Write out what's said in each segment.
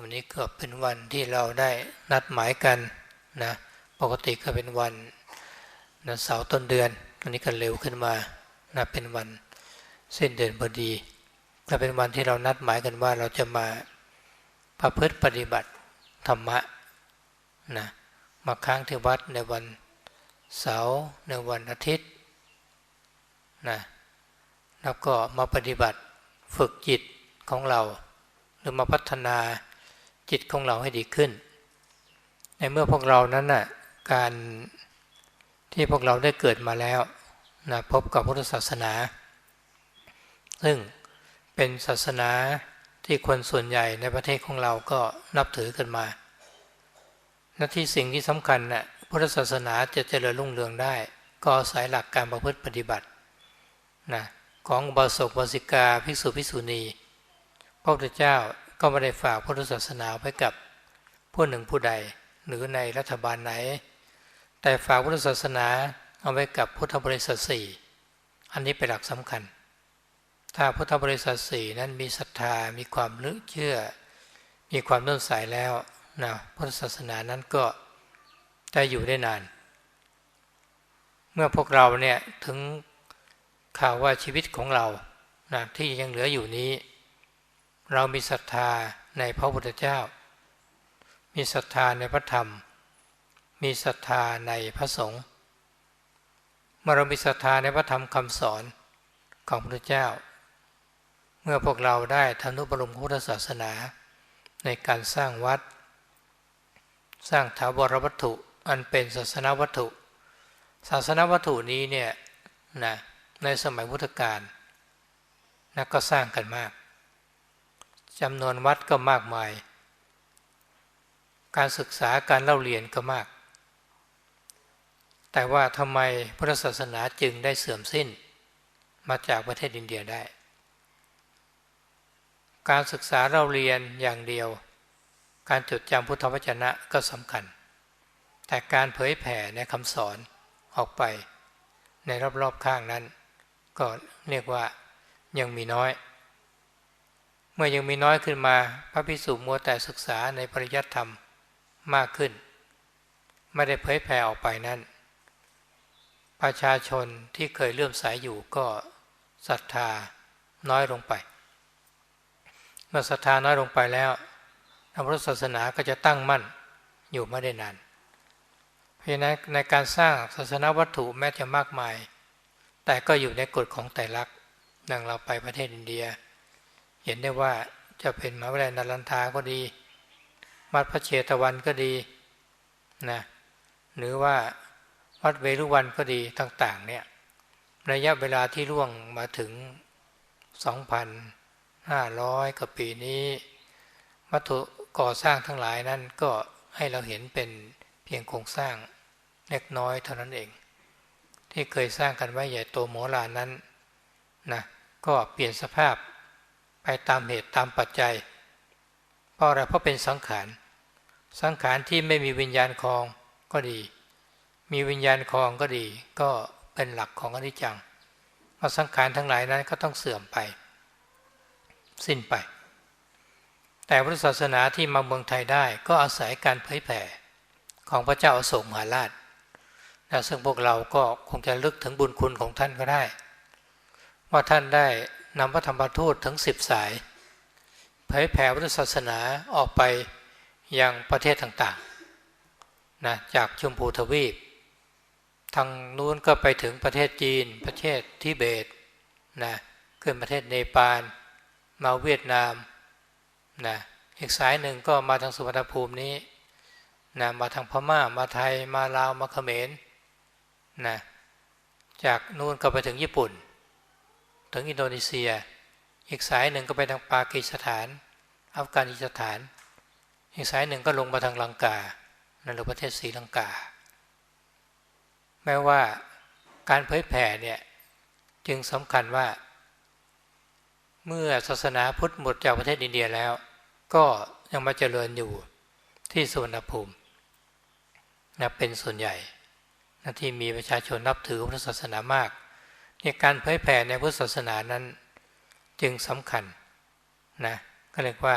วันนี้เก็เป็นวันที่เราได้นัดหมายกันนะปกติก็เป็นวันนะเสาร์ต้นเดือนวันนี้ก็เร็วขึ้นมานะเป็นวันเส้นเดือนพอดีก็เป็นวันที่เรานัดหมายกันว่าเราจะมาประพฤติปฏิบัติธรรมะนะมาค้างที่วัดในวันเสาร์ในวันอาทิตย์นะแล้วก็มาปฏิบัติฝึกจิตของเรา หรือมาพัฒนา จิตของเราให้ดีขึ้น ในเมื่อพวกเรานั้นน่ะการที่พวกเราได้เกิดมาแล้วนะพบกับพุทธศาสนา ซึ่งเป็นศาสนาที่คนส่วนใหญ่ในประเทศของเราก็นับถือกันมาหน้าที่สิ่งที่สำคัญนะ่ะพุทธศาสนาจะเจริญรุ่งเรืองได้ ก็อาศัยหลักการประพฤติปฏิบัตินะของบาศกบาสิกาภิกษุภิกษุณีพระพุทธเจ้า ก็ไม่ได้ฝากพุทธศาสนาไว้กับผู้หนึ่งผู้ใดหรือในรัฐบาลไหน แต่ฝากพุทธศาสนาเอาไว้กับพุทธบริษัทสี่อันนี้เป็นหลักสำคัญ ถ้าพุทธบริษัทสี่นั้นมีศรัทธามีความลึกเชื่อ มีความเลื่อมใสแล้วนะพุทธศาสนานั้นก็จะอยู่ได้นาน เมื่อพวกเราเนี่ยถึงข่าวว่าชีวิตของเรานะที่ยังเหลืออยู่นี้ เรามีศรัทธาในพระพุทธเจ้า มีศรัทธาในพระธรรม มีศรัทธาในพระสงฆ์เมื่อเรามีศรัทธาในพระธรรมคำสอนของพระพุทธเจ้า เมื่อพวกเราได้ทำนุบรมพุทธศาสนา ในการสร้างวัด สร้างถาวรวัตถุอันเป็นศาสนวัตถุ ศาสนวัตถุนี้เนี่ยนะในสมัยพุทธกาลนะก็สร้างกันมาก จำนวนวัดก็มากมาย การศึกษาการเล่าเรียนก็มาก แต่ว่าทำไมพุทธศาสนาจึงได้เสื่อมสิ้น มาจากประเทศอินเดียได้ การศึกษาเล่าเรียนอย่างเดียว การจดจำพุทธวจนะก็สำคัญ แต่การเผยแผ่ในคำสอนออกไปในรอบๆข้างนั้น ก็เรียกว่ายังมีน้อย มื่อยังมีน้อยขึ้นมา พระพิสุมัวแต่ศึกษาในปริยัติธรรมมากขึ้น ไม่ได้เผยแผ่ออกไปนั้น ประชาชนที่เคยเลื่อมใสยอยู่ก็ศรัทธาน้อยลงไป เมื่อศรัทธาน้อยลงไปแล้วพระพุทธศาสนาก็จะตั้งมั่นอยู่ไม่ได้นาน เพราะฉะนั้นในการสร้างศาสนาวัตถุแม้จะมากมาย แต่ก็อยู่ในกฎของไตรลักษณ์ดังเราไปประเทศอินเดีย เห็นได้ว่าจะเป็นมหาวิทยาลัยนารันทาก็ดี วัดพระเชตวันก็ดีนะหรือว่าวัดเวรุวันก็ดีต่าง ๆ เนี่ยระยะเวลาที่ล่วงมาถึง 2,500กว่าปีนี้ วัตถุก่อสร้างทั้งหลายนั้นก็ให้เราเห็นเป็นเพียงโครงสร้างเล็กน้อยเท่านั้นเอง ที่เคยสร้างกันไว้ใหญ่โตโมลานั้นนะก็เปลี่ยนสภาพ ไปตามเหตุตามปัจจัย เพราะอะไรเพราะเป็นสังขาร สังขารที่ไม่มีวิญญาณคลองก็ดี มีวิญญาณคลองก็ดี ก็เป็นหลักของอนิจจังเพราะสังขารทั้งหลายนั้นก็ต้องเสื่อมไป สิ้นไป แต่พุทธศาสนาที่มาเมืองไทยได้ก็อาศัยการเผยแผ่ของพระเจ้าอโศกมหาราชซึ่งพวกเราก็คงจะลึกถึงบุญคุณของท่านก็ได้ ว่าท่านได้ นำพระธรรมทูตถึงสิบสายเผยแผ่พุทธศาสนาออกไปยังประเทศต่างๆนะจากชมพูทวีป ทางนู้นก็ไปถึงประเทศจีน ประเทศทิเบตนะขึ้นประเทศเนปาลมาเวียดนามนะอีกสายหนึ่งก็มาทางสุวรรณภูมินี้นะมาทางพม่ามาไทยมาลาวมาเขมรนะจากนู่นก็ไปถึงญี่ปุ่น ถึงอินโดนีเซีย อีกสายหนึ่งก็ไปทางปากีสถาน อัฟกานิสถาน อีกสายหนึ่งก็ลงมาทางลังกาในประเทศศรีลังกา แม้ว่าการเผยแผ่เนี่ยจึงสำคัญว่า เมื่อศาสนาพุทธหมดจากประเทศอินเดียแล้ว ก็ยังมาเจริญอยู่ที่สุวรรณภูมินะเป็นส่วนใหญ่นะที่มีประชาชนนับถือพุทธศาสนามาก ในการเผยแผ่ในพุทธศาสนานั้นจึงสำคัญนะก็เรียกว่า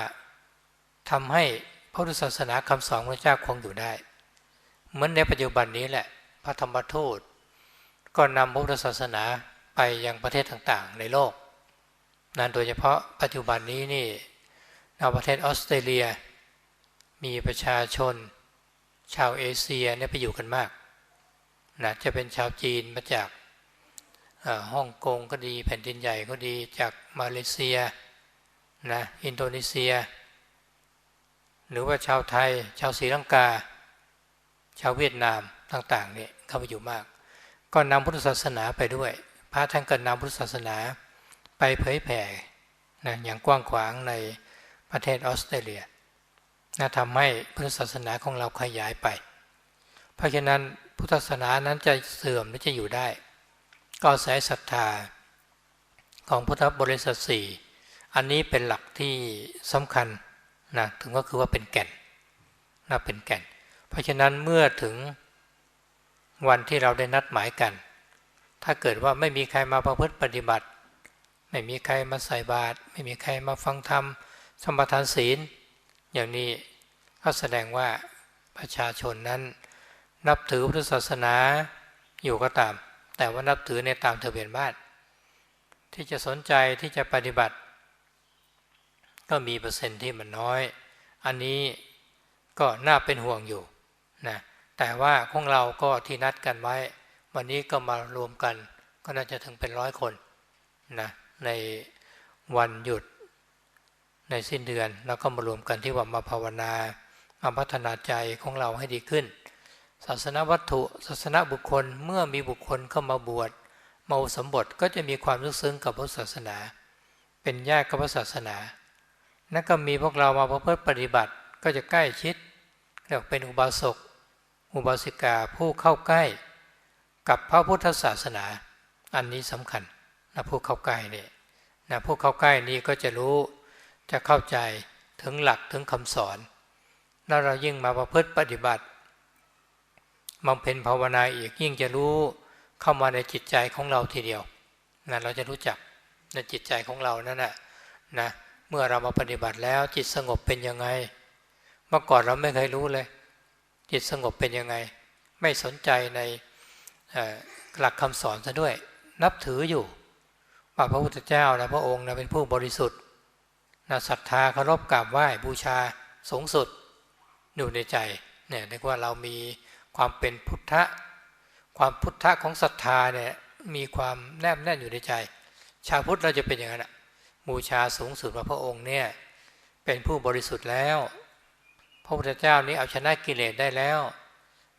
ทำให้พระพุทธศาสนาคำสอนพระเจ้าคงอยู่ได้ เหมือนในปัจจุบันนี้แหละพระธรรมทูตก็นำพระพุทธศาสนาไปยังประเทศต่างๆ ในโลกนั่นโดยเฉพาะปัจจุบันนี้นี่ในประเทศออสเตรเลีย มีประชาชน ชาวเอเชียเนี่ยไปอยู่กันมากนะจะเป็นชาวจีนมาจาก ฮ่องกงก็ดีแผ่นดินใหญ่ก็ดีจากมาเลเซียนะอินโดนีเซีย หรือว่าชาวไทย ชาวศรีลังกา ชาวเวียดนามต่างๆเนี่ยเข้าไปอยู่มาก ก็นำพุทธศาสนาไปด้วย พระท่านก็นำพุทธศาสนาไปเผยแผ่นะอย่างกว้างขวางในประเทศออสเตรเลียนะทำให้พุทธศาสนาของเราขยายไป เพราะฉะนั้นพุทธศาสนานั้นจะเสื่อมหรือจะอยู่ได้ ก็อาศัยศรัทธาของพุทธบริษัทสี่อันนี้เป็นหลักที่สำคัญนะถึงก็คือว่าเป็นแก่นนะเป็นแก่น เพราะฉะนั้นเมื่อถึงวันที่เราได้นัดหมายกัน ถ้าเกิดว่าไม่มีใครมาประพฤติปฏิบัติ ไม่มีใครมาใส่บาตรไม่มีใครมาฟังธรรมสมปทานศีล อย่างนี้ก็แสดงว่าประชาชนนั้น นับถือพุทธศาสนาอยู่ก็ตาม แต่ว่านับถือในตามทะเบียนบ้าน ที่จะสนใจที่จะปฏิบัติ ก็มีเปอร์เซ็นต์ที่มันน้อย อันนี้ก็น่าเป็นห่วงอยู่นะแต่ว่าของเราก็ที่นัดกันไว้ วันนี้ก็มารวมกัน ก็น่าจะถึงเป็นร้อยคนนะในวันหยุดในสิ้นเดือน แล้วก็มารวมกันที่ว่ามาภาวนามาพัฒนาใจของเราให้ดีขึ้น ศาสนาวัตถุศาสนาบุคคลเมื่อมีบุคคลเข้ามาบวชมาสมบทก็จะมีความลึกซึ้งกับพระศาสนา เป็นญาติกับพระศาสนา นั่นก็มีพวกเรามาเพื่อปฏิบัติก็จะใกล้ชิดเรียกเป็นอุบาสก อุบาสิกาผู้เข้าใกล้ กับพระพุทธศาสนา อันนี้สำคัญนะผู้เข้าใกล้เนี่ยนะผู้เข้าใกล้นี้ก็จะรู้จะเข้าใจถึงหลักถึงคำสอน แล้วเรายิ่งมาประพฤติปฏิบัติ บำเพ็ญภาวนาอีกยิ่งจะรู้เข้ามาในจิตใจของเราทีเดียวนะเราจะรู้จักในจิตใจของเรานั่นแหะนะเมื่อเรามาปฏิบัติแล้วจิตสงบเป็นยังไง เมื่อก่อนเราไม่เคยรู้เลย จิตสงบเป็นยังไง ไม่สนใจในหลักคำสอนซะด้วย นับถืออยู่ว่าพระพุทธเจ้านะพระองค์นะเป็นผู้บริสุทธิ์นะศรัทธาเคารพกราบไหว้บูชาสูงสุดอยู่ในใจเนี่ยเรียกว่าเรามี ความเป็นพุทธะ ความพุทธะของศรัทธาเนี่ยมีความแนบแน่นอยู่ในใจ ชาวพุทธเราจะเป็นอย่างนั้นบูชาสูงสุดว่าพระองค์เนี่ยเป็นผู้บริสุทธิ์แล้ว พระพุทธเจ้านี้เอาชนะกิเลสได้แล้ว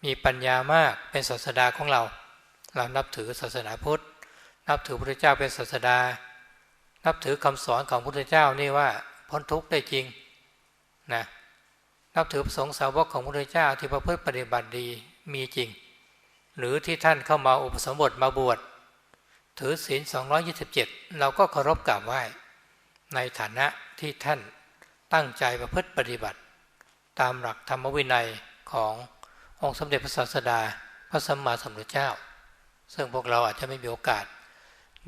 มีปัญญามากเป็นศาสดาของเรา เรานับถือศาสนาพุทธ นับถือพระพุทธเจ้าเป็นศาสดา นับถือคำสอนของพระพุทธเจ้านี่ว่าพ้นทุกข์ได้จริงนะ นับถือพระสงฆ์สาวกของพระพุทธเจ้าที่ประพฤติปฏิบัติดีมีจริง หรือที่ท่านเข้ามาอุปสมบทมาบวชถือศีล 227 เราก็เคารพกราบไหว้ ในฐานะที่ท่านตั้งใจประพฤติปฏิบัติ ตามหลักธรรมวินัยขององค์สมเด็จพระศาสดาพระสัมมาสัมพุทธเจ้า ซึ่งพวกเราอาจจะไม่มีโอกาส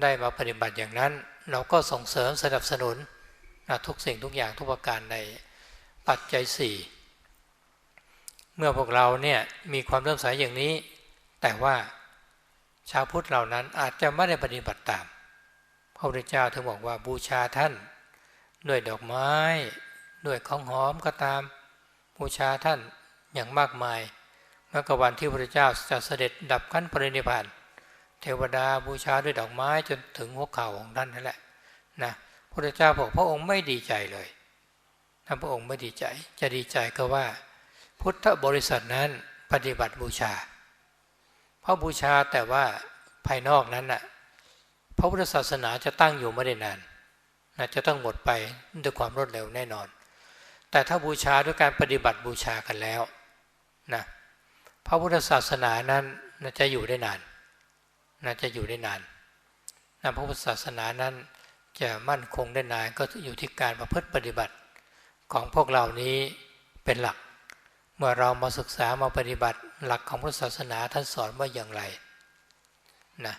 ได้มาปฏิบัติอย่างนั้น เราก็ส่งเสริมสนับสนุนทุกสิ่งทุกอย่างทุกประการในปัจจัยสี่ เมื่อพวกเราเนี่ยมีความเริ่มใสอย่างนี้ แต่ว่าชาวพุทธเหล่านั้นอาจจะไม่ได้ปฏิบัติตาม พระพุทธเจ้าถึงบอกว่าบูชาท่าน ด้วยดอกไม้ ด้วยของหอมก็ตาม บูชาท่านอย่างมากมายเมื่อกวันที่พระพุทธเจ้าจะเสด็จดับขั้นปรินิพานเทวดาบูชาด้วยดอกไม้จนถึงหัวเข่าของท่านนั่นแหละนะพระพุทธเจ้าบอกพระองค์ไม่ดีใจเลยถ้าพระองค์ไม่ดีใจ จะดีใจก็ว่า พุทธบริษัทนั้นปฏิบัติบูชา เพราะบูชาแต่ว่าภายนอกนั้นน่ะพระพุทธศาสนาจะตั้งอยู่ไม่ได้นานนะจะต้องหมดไปด้วยความรวดเร็วแน่นอน แต่ถ้าบูชาด้วยการปฏิบัติบูชากันแล้วนะพระพุทธศาสนานั้นนะจะอยู่ได้นานนะจะอยู่ได้นานนะพระพุทธศาสนานั้นจะมั่นคงได้นานก็อยู่ที่การประพฤติปฏิบัติของพวกเรานี้เป็นหลัก เมื่อเรามาศึกษามาปฏิบัติหลักของพุทธศาสนาท่านสอนว่าอย่างไรนะ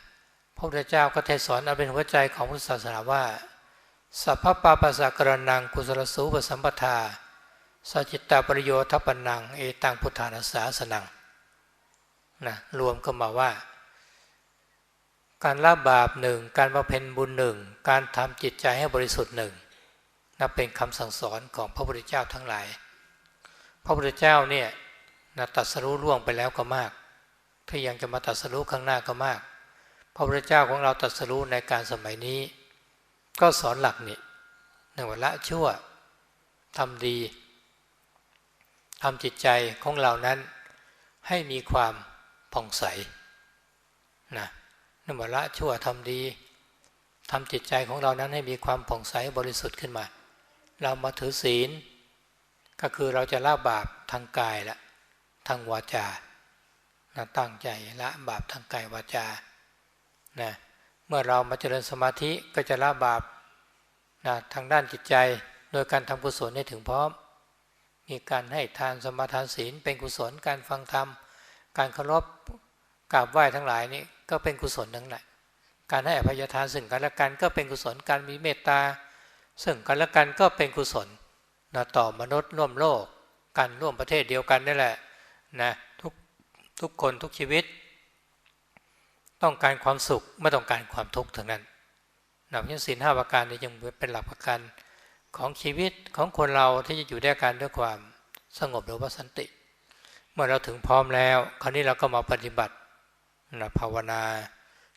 พระพุทธเจ้าก็เทศสอนเอาเป็นหัวใจของพุทธศาสนาว่าสัพพปาปัสสะกรนังกุศลสูปสัมปทาสัจิตตาปริโยชน์ทัปนังเอตังพุทธานาสาสนังนะรวมก็มาว่า การละบาปหนึ่งการประเพณบุญหนึ่งการทำจิตใจให้บริสุทธิ์หนึ่งนับเป็นคำสั่งสอนของพระพุทธเจ้าทั้งหลาย ระพุทธเจ้าเนี่ยนะตัดสรู้ล่วงไปแล้วก็มาก ถ้ายังจะมาตัดสรู้ข้างหน้าก็มาก พระพุทธเจ้าของเราตัดสรู้ในการสมัยนี้ ก็สอนหลักนี่หนึ่งวันละชั่วทำดีทำจิตใจของเรานั้นให้มีความผ่องใสนะนวละชั่วทำดีทำจิตใจของเรานั้นให้มีความผ่องใสบริสุทธิ์ขึ้นมา เรามาถือศีล ก็คือเราจะละบาปทางกายละทางวาจานะตั้งใจละบาปทางกายวาจานะเมื่อเรามาเจริญสมาธิก็จะละบาปนะทางด้านจิตใจโดยการทำกุศลให้ถึงพร้อม มีการให้ทานสมาทานศีลเป็นกุศลการฟังธรรม การเคารพกราบไหว้ทั้งหลายนี่ก็เป็นกุศลทั้งนั้นการให้อภัยทานซึ่งกันและกันก็เป็นกุศลการมีเมตตาซึ่งกันและกันก็เป็นกุศล นะต่อมนุษย์ร่วมโลกกันร่วมประเทศเดียวกันนี่แหละนะทุกทุกคนทุกชีวิต ต้องการความสุขไม่ต้องการความทุกข์ทั้งนั้นนับยังศีลห้าประการนี้ยังเป็นหลักประกันของชีวิตของคนเราที่จะอยู่ด้วยกันด้วยความสงบหรือว่าสันติ เมื่อเราถึงพร้อมแล้ว คราวนี้เราก็มาปฏิบัตินะภาวนา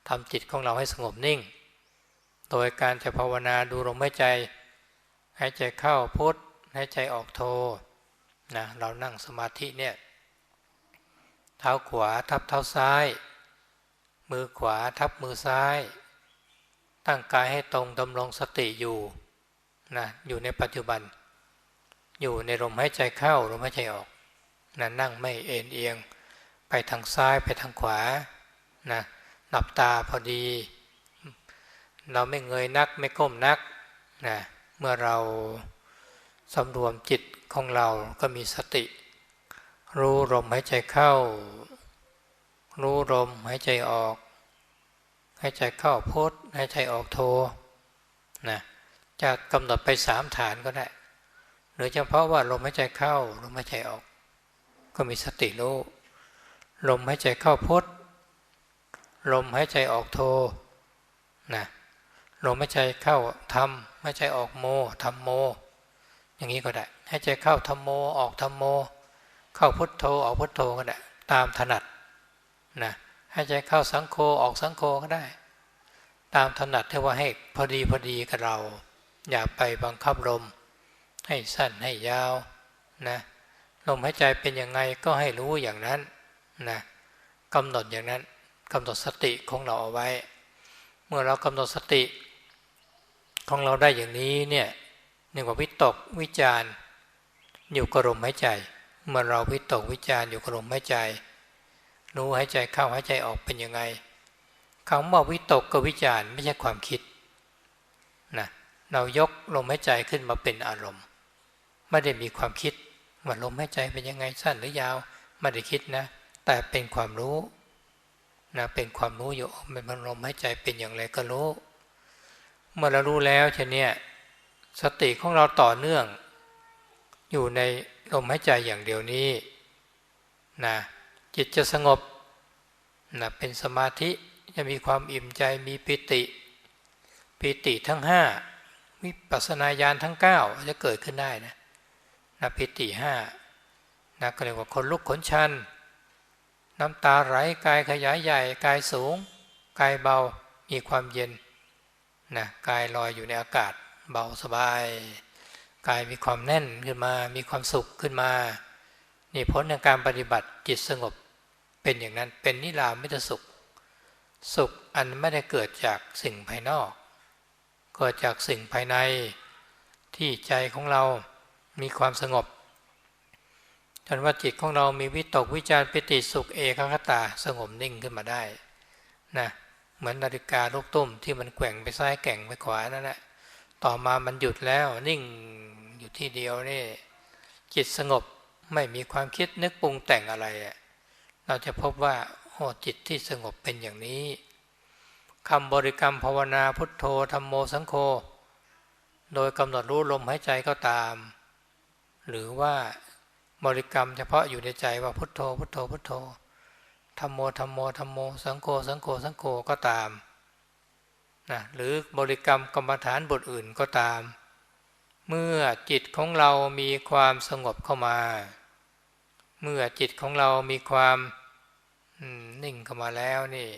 ทำจิตของเราให้สงบนิ่ง โดยการจะภาวนาดูลมหายใจหายใจเข้าพุท หายใจออกโทนะเรานั่งสมาธิเนี่ยเท้าขวาทับเท้าซ้าย มือขวาทับมือซ้าย ตั้งกายให้ตรงดำรงสติอยู่นะอยู่ในปัจจุบัน อยู่ในลมหายใจเข้าลมหายใจออกนะนั่งไม่เอ็นเอียง ไปทางซ้ายไปทางขวานะหลับตาพอดี เราไม่เงยนักไม่ก้มนักนะเมื่อเรา สำรวมจิตของเราก็มีสติ รู้ลมหายใจเข้า รู้ลมหายใจออกหายใจเข้าพุทหายใจออกโทนะจะกำหนดไปสามฐานก็ได้หรือเฉพาะว่าลมหายใจเข้าลมหายใจออก ก็มีสติรู้ลมหายใจเข้าพุทลมหายใจออกโทนะลมหายใจเข้าทำหายใจออกโมทำโม อย่างนี้ก็ได้ใหายใจเข้าทำโมออกทำโม เข้าพุทโธออกพุทโธก็ได้ ตามถนัดนะใหายใจเข้าสังโฆออกสังโฆก็ได้ ตามถนัดที่ว่าให้พอดีพอดีกับเรา อย่าไปบังคับลมให้สั้นให้ยาวนะลมหายใจเป็นยังไงก็ให้รู้อย่างนั้นนะกำหนดอย่างนั้นกำหนดสติของเราเอาไว้ เมื่อเรากำหนดสติของเราได้อย่างนี้เนี่ย หนึ่งว่าวิตกวิจารอยู่กับลมหายใจ เมื่อเราวิตกวิจารอยู่กับลมหายใจ รู้หายใจเข้าหายใจออกเป็นยังไงคำว่าวิตกกับวิจารไม่ใช่ความคิดนะเรายกลมหายใจขึ้นมาเป็นอารมณ์ ไม่ได้มีความคิดว่าลมหายใจเป็นยังไงสั้นหรือยาวไม่ได้คิดนะ แต่เป็นความรู้นะเป็นความรู้อยู่มันลมหายใจเป็นอย่างไรก็รู้ เมื่อเรารู้แล้วเช่นนี้ สติของเราต่อเนื่อง อยู่ในลมหายใจอย่างเดียวนี้นะจิตจะสงบนะเป็นสมาธิจะมีความอิ่มใจมีปิติ ปิติทั้งห้าวิปัสนาญาณทั้งเก้าจะเกิดขึ้นได้นะนะปิติห้านะก็เรียกว่าคนลุกขนชัน น้ำตาไหลกายขยายใหญ่ กายสูง กายเบามีความเย็นนะกายลอยอยู่ในอากาศ เบาสบายกายมีความแน่นขึ้นมา มีความสุขขึ้นมา นี่ผลในการปฏิบัติจิตสงบเป็นอย่างนั้นเป็นนิรามิตสุข สุขอันไม่ได้เกิดจากสิ่งภายนอกเกิดจากสิ่งภายในที่ใจของเรามีความสงบจนว่าจิตของเรามีวิตกวิจารปิติสุขเอกคตาสงบนิ่งขึ้นมาได้นะเหมือนนาฬิกาลูกตุ้มที่มันแกว่งไปซ้ายแก่งไปขวานั่นแหละ ต่อมามันหยุดแล้วนิ่งอยู่ที่เดียวนี่จิตสงบไม่มีความคิดนึกปรุงแต่งอะไร เราจะพบว่าโอ้จิตที่สงบเป็นอย่างนี้คำบริกรรมภาวนาพุทโธธรรมโมสังโฆโดยกำหนดรู้ลมหายใจก็ตาม หรือว่าบริกรรมเฉพาะอยู่ในใจว่าพุทโธพุทโธพุทโธธรรมโมธรรมโมธรรมโมสังโฆสังโฆสังโฆก็ตาม นะหรือบริกรรมกรรมฐานบทอื่นก็ตาม เมื่อจิตของเรามีความสงบเข้ามา เมื่อจิตของเรามีความนิ่งเข้ามาแล้วนี่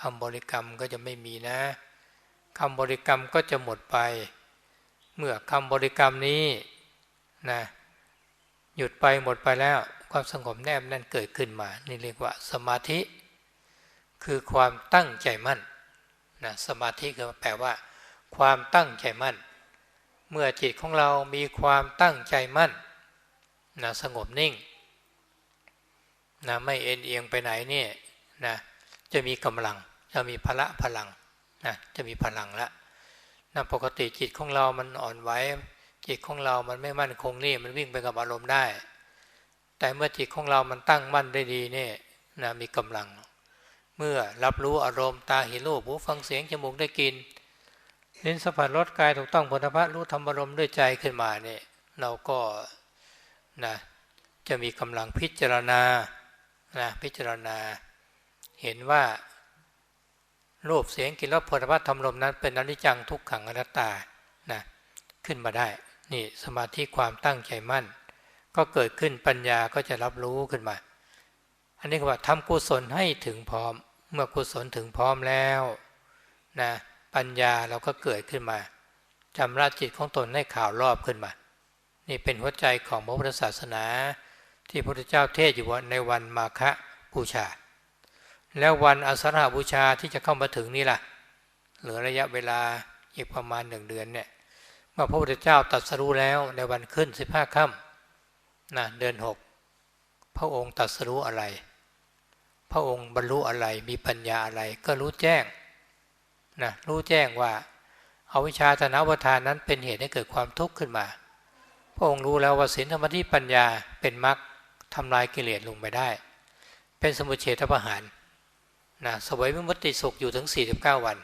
คำบริกรรมก็จะไม่มีนะคำบริกรรมก็จะหมดไป เมื่อคำบริกรรมนี้นะหยุดไปหมดไปแล้วความสงบแนบแน่นเกิดขึ้นมา นี่เรียกว่าสมาธิ คือความตั้งใจมั่น นะสมาธิก็แปลว่า ความตั้งใจมั่น เมื่อจิตของเรามีความตั้งใจมั่นนะสงบนิ่งนะไม่เอ็นเอียงไปไหนนี่นะจะมีกำลังจะมีพละพลังนะจะมีพลังละนะปกติจิตของเรามันอ่อนไหวจิตของเรามันไม่มั่นคงนี่มันวิ่งไปกับอารมณ์ได้ แต่เมื่อจิตของเรามันตั้งมั่นได้ดีเนี่ยนะมีกำลัง เมื่อรับรู้อารมณ์ตาเห็นรูปหูฟังเสียงจมูกได้กินลิ้นสัมผัสรสกายถูกต้องผลพระรู้ธรรมอารมณ์ด้วยใจขึ้นมาเนี่ยเราก็นะจะมีกำลังพิจารณานะพิจารณา เห็นว่ารูปเสียงกลิ่นรสผลิภัณฑ์ธรรมลมนั้น เป็นอนิจจังทุกขังอนัตตานะขึ้นมาได้นี่สมาธิความตั้งใจมั่น ก็เกิดขึ้นปัญญาก็จะรับรู้ขึ้นมา อันนี้ก็ว่าทำกุศลให้ถึงพร้อม เมื่อกุศลถึงพร้อมแล้วนะปัญญาเราก็เกิดขึ้นมาจำราจิตของตนให้ข่าวรอบขึ้นมา นี่เป็นหัวใจของพระพุทธศาสนา ที่พระพุทธเจ้าเทศอยู่ว่าในวันมาฆบูชา แล้ววันอสรหบูชาที่จะเข้ามาถึงนี่ล่ะ เหลือระยะเวลาอีกประมาณหนึ่งเดือนเนี่ยเมื่อพระพุทธเจ้าตรัสรู้แล้วในวันขึ้นสิบห้าค่ำนะเดือนหกพระองค์ตรัสรู้อะไร พระองค์บรรลุอะไรมีปัญญาอะไรก็รู้แจ้งนะรู้แจ้งว่าอาวิชชาตนาวทานนั้นเป็นเหตุให้เกิดความทุกข์ขึ้นมา พระองค์รู้แล้วว่าศีลธรรมที่ปัญญาเป็นมรรคทำลายกิเลสลงไปได้ เป็นสมุทเฉทประหารนะสวยวิมุติสุขอยู่ถึง 49 วัน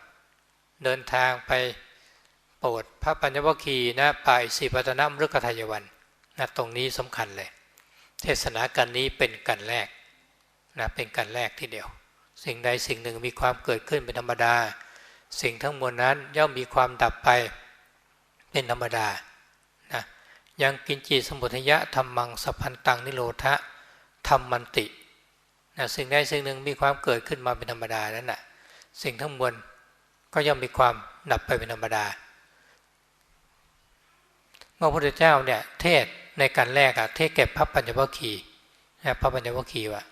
เดินทางไปโปรดพระปัญญวคีนะปาสีปัตนมฤกทายวันนะตรงนี้สำคัญเลย เทศนากันนี้เป็นกันแรก นะเป็นกันแรกที่เดียว สิ่งใดสิ่งหนึ่งมีความเกิดขึ้นเป็นธรรมดา สิ่งทั้งมวลนั้นย่อมมีความดับไปเป็นธรรมดานะยังกินจีสมุทยะธรรมังสพันตังนิโรธะธรรมมันตินะสิ่งใดสิ่งหนึ่งมีความเกิดขึ้นมาเป็นธรรมดานั้นนะ่ะสิ่งทั้งมวลก็ย่อมมีความดับไปเป็นธรรมดา เมื่อพระพุทธเจ้าเนี่ยเทศในการแรกอะเทศเก็บพระปัญญวัคคีย์นะพระปัญญวัคคีย์ว่า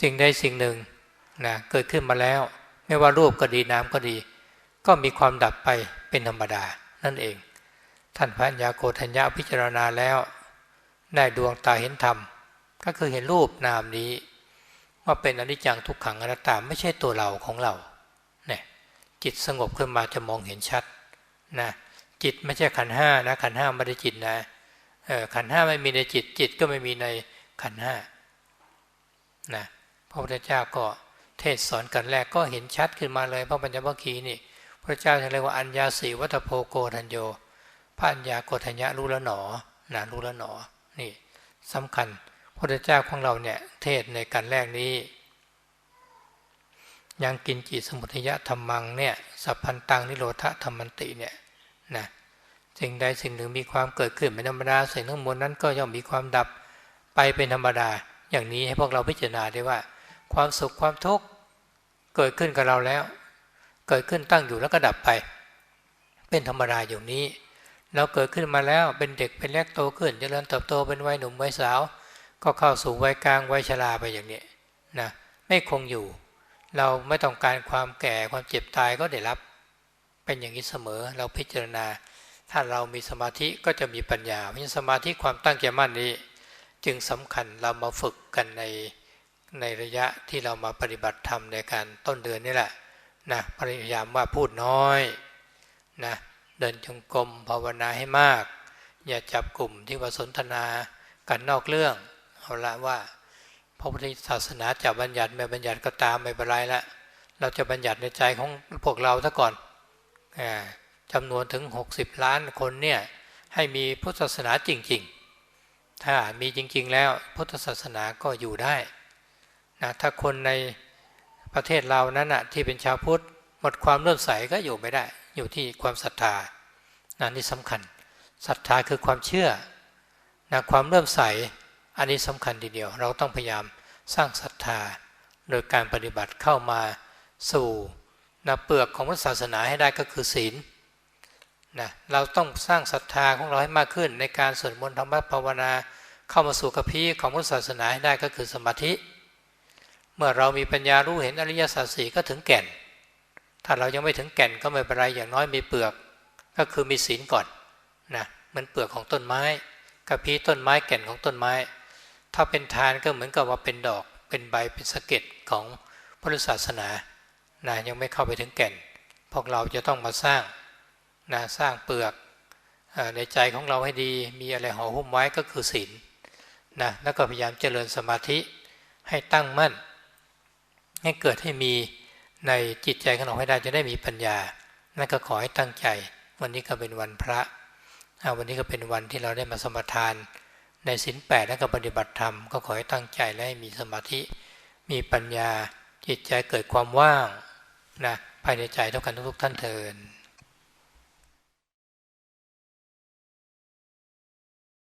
สิ่งใดสิ่งหนึ่งนะเกิดขึ้นมาแล้ว ไม่ว่ารูปก็ดีน้ำก็ดี ก็มีความดับไปเป็นธรรมดา นั่นเอง ท่านพระญาโกธัญญาพิจารณาแล้วได้ดวงตาเห็นธรรม ก็คือเห็นรูปนามนี้ ว่าเป็นอนิจจังทุกขังอนัตตาไม่ใช่ตัวเราของเราเนี่ยจิตสงบขึ้นมาจะมองเห็นชัดนะจิตไม่ใช่ขันห้านะขันห้าไม่ได้จิตนะขันห้าไม่มีในจิตจิตก็ไม่มีในขันห้านะ ระพุทธเจ้าก็เทศสอนกันแรกก็เห็นชัดขึ้นมาเลย พระปัญญวัคคีนี่ พระเจ้าเรียกว่าอัญญาสีวัตโพโกทัญโยพระอัญญาโกทัญญารู้แล้วหนอนะรู้แล้วหนอนี่สำคัญ พระพุทธเจ้าของเราเนี่ยเทศในการแรกนี้ ยังกินจิตสมุทยะธรรมังเนี่ยสัพพันตังนิโรธธรรมันติเนี่ยนะสิ่งใดสิ่งหนึ่งมีความเกิดขึ้นเป็นธรรมดาสิ่งทั้งมวลนั้นก็ย่อมมีความดับไปเป็นธรรมดา อย่างนี้ให้พวกเราพิจารณาได้ว่า ความสุขความทุกข์เกิดขึ้นกับเราแล้ว เกิดขึ้นตั้งอยู่แล้วก็ดับไป เป็นธรรมดาอย่างนี้ เราเกิดขึ้นมาแล้วเป็นเด็กเป็นเล็กโตขึ้นจเจริญเติบโตเป็นวัยหนุ่มวัยสาว ก็เข้าสู่วัยกลางวัยชราไปอย่างนี้นะไม่คงอยู่ เราไม่ต้องการความแก่ความเจ็บตายก็ได้รับ เป็นอย่างนี้เสมอเราพิจารณา ถ้าเรามีสมาธิก็จะมีปัญญาเพราะสมาธิความตั้งใจมั่นนี้ จึงสำคัญเรามาฝึกกันใน ในระยะที่เรามาปฏิบัติธรรมในการต้นเดือนนี่แหละนะพยายามว่าพูดน้อยนะเดินจงกรมภาวนาให้มาก อย่าจับกลุ่มที่ว่าสนทนากันนอกเรื่องเอาละว่าพระพุทธศาสนาจะบัญญัติไม่บัญญัติก็ตามไม่เป็นไรละเราจะบัญญัติในใจของพวกเราซะก่อนจำนวนถึง 60 ล้านคนเนี่ยให้มีพุทธศาสนาจริง ๆ ถ้ามีจริง ๆ แล้วพุทธศาสนาก็อยู่ได้ นะถ้าคนในประเทศเรานั้นนะที่เป็นชาวพุทธหมดความเลื่อมใสก็อยู่ไม่ได้ อยู่ที่ความศรัทธานะนี่สำคัญศรัทธาคือความเชื่อนะความเลื่อมใสอันนี้สำคัญทีเดียว เราต้องพยายามสร้างศรัทธา โดยการปฏิบัติเข้ามาสู่นะเปลือกของพุทธศาสนาให้ได้ก็คือศีลนะเราต้องสร้างศรัทธาของเราให้มากขึ้น ในการสวดมนต์ธรรมะภาวนา เข้ามาสู่กระพีของพุทธศาสนาให้ได้ก็คือสมาธิ เมื่อเรามีปัญญารู้เห็นอริยสัจสี่ก็ถึงแก่น ถ้าเรายังไม่ถึงแก่นก็ไม่เป็นไรอย่างน้อยมีเปลือก ก็คือมีศีลก่อนนะเหมือนเปลือกของต้นไม้กระพี้ต้นไม้แก่นของต้นไม้ ถ้าเป็นทานก็เหมือนกับว่าเป็นดอกเป็นใบเป็นสะเก็ดของพุทธศาสนานะยังไม่เข้าไปถึงแก่น พวกเราจะต้องมาสร้างนะสร้างเปลือกในใจของเราให้ดีมีอะไรห่อหุ้มไว้ก็คือศีลนะแล้วก็พยายามเจริญสมาธิให้ตั้งมั่น ให้เกิดให้มีในจิตใจของเราให้ได้จะได้มีปัญญา นั่นก็ขอให้ตั้งใจ วันนี้ก็เป็นวันพระวันนี้ก็เป็นวันที่เราได้มาสมทาน ในศีลแปดและก็ปฏิบัติธรรม ก็ขอให้ตั้งใจและให้มีสมาธิ มีปัญญาจิตใจเกิดความว่างนะภายในใจเท่ากันทุกๆท่านเทิน